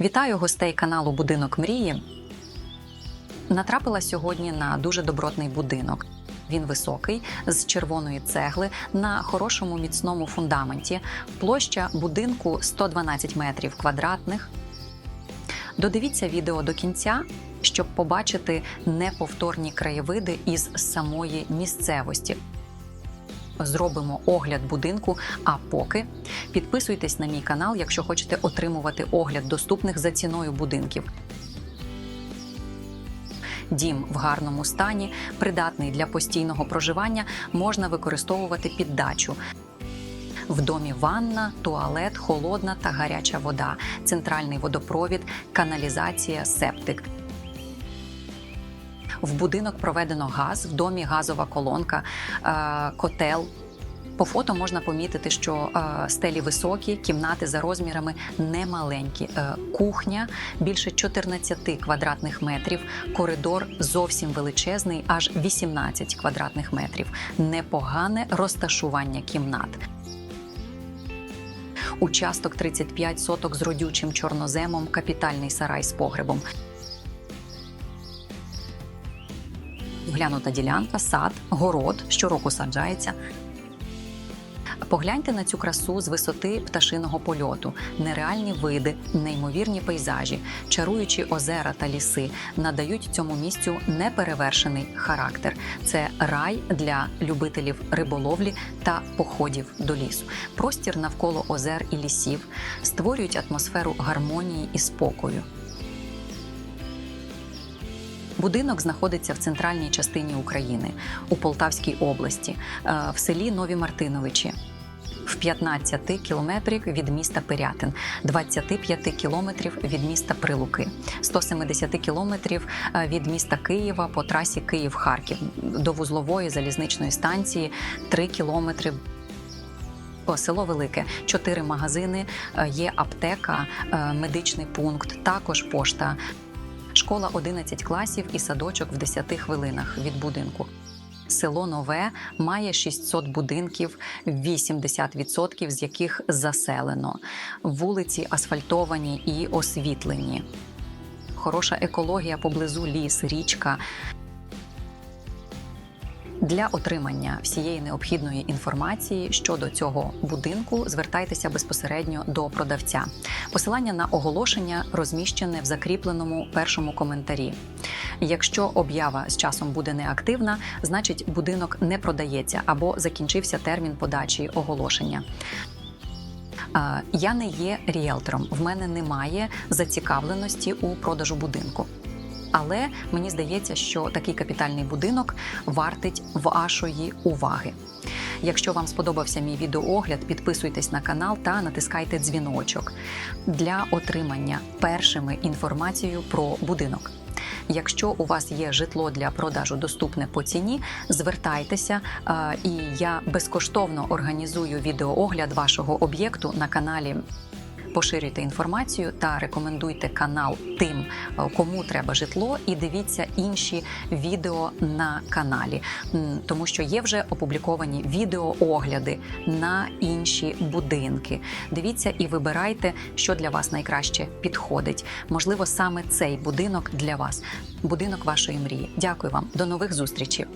Вітаю гостей каналу Будинок Мрії. Натрапила сьогодні на дуже добротний будинок. Він високий з червоної цегли на хорошому міцному фундаменті. Площа будинку 112 метрів квадратних. Додивіться відео до кінця, щоб побачити неповторні краєвиди із самої місцевості. Зробимо огляд будинку. А поки підписуйтесь на мій канал, якщо хочете отримувати огляд доступних за ціною будинків. Дім в гарному стані, придатний для постійного проживання, можна використовувати під дачу. В домі ванна, туалет, холодна та гаряча вода, центральний водопровід, каналізація, септик. В будинок проведено газ, в домі газова колонка, е, котел. По фото можна помітити, що е, стелі високі, кімнати за розмірами немаленькі. Е, кухня більше 14 квадратних метрів, коридор зовсім величезний, аж 18 квадратних метрів. Непогане розташування кімнат. Участок 35 соток з родючим чорноземом, капітальний сарай з погребом. Глянута ділянка, сад, город щороку саджається. Погляньте на цю красу з висоти пташиного польоту, нереальні види, неймовірні пейзажі, чаруючі озера та ліси надають цьому місцю неперевершений характер. Це рай для любителів риболовлі та походів до лісу. Простір навколо озер і лісів створюють атмосферу гармонії і спокою. Будинок знаходиться в центральній частині України у Полтавській області, е, в селі Нові Мартиновичі. В 15 кілометрів від міста Пирятин, 25 кілометрів від міста Прилуки, 170 кілометрів е, від міста Києва по трасі Київ-Харків до вузлової залізничної станції 3 кілометри Село Велике, чотири магазини, е, є аптека, медичний пункт, також пошта. Школа 11 класів і садочок в 10 хвилинах від будинку. Село Нове має 600 будинків, 80% з яких заселено. Вулиці асфальтовані і освітлені. Хороша екологія поблизу ліс, річка. Для отримання всієї необхідної інформації щодо цього будинку звертайтеся безпосередньо до продавця. Посилання на оголошення розміщене в закріпленому першому коментарі. Якщо об'ява з часом буде неактивна, значить будинок не продається або закінчився термін подачі оголошення. Я не є ріелтором, в мене немає зацікавленості у продажу будинку. Але мені здається, що такий капітальний будинок вартить вашої уваги. Якщо вам сподобався мій відеоогляд, підписуйтесь на канал та натискайте дзвіночок для отримання першими інформацією про будинок. Якщо у вас є житло для продажу доступне по ціні, звертайтеся, е, і я безкоштовно організую відеоогляд вашого об'єкту на каналі. Поширюйте інформацію та рекомендуйте канал тим, е, кому треба житло, і дивіться інші відео на каналі, тому що є вже опубліковані відеоогляди на інші будинки. Дивіться і вибирайте, що для вас найкраще підходить. Можливо, саме цей будинок для вас, будинок вашої мрії. Дякую вам, до нових зустрічей.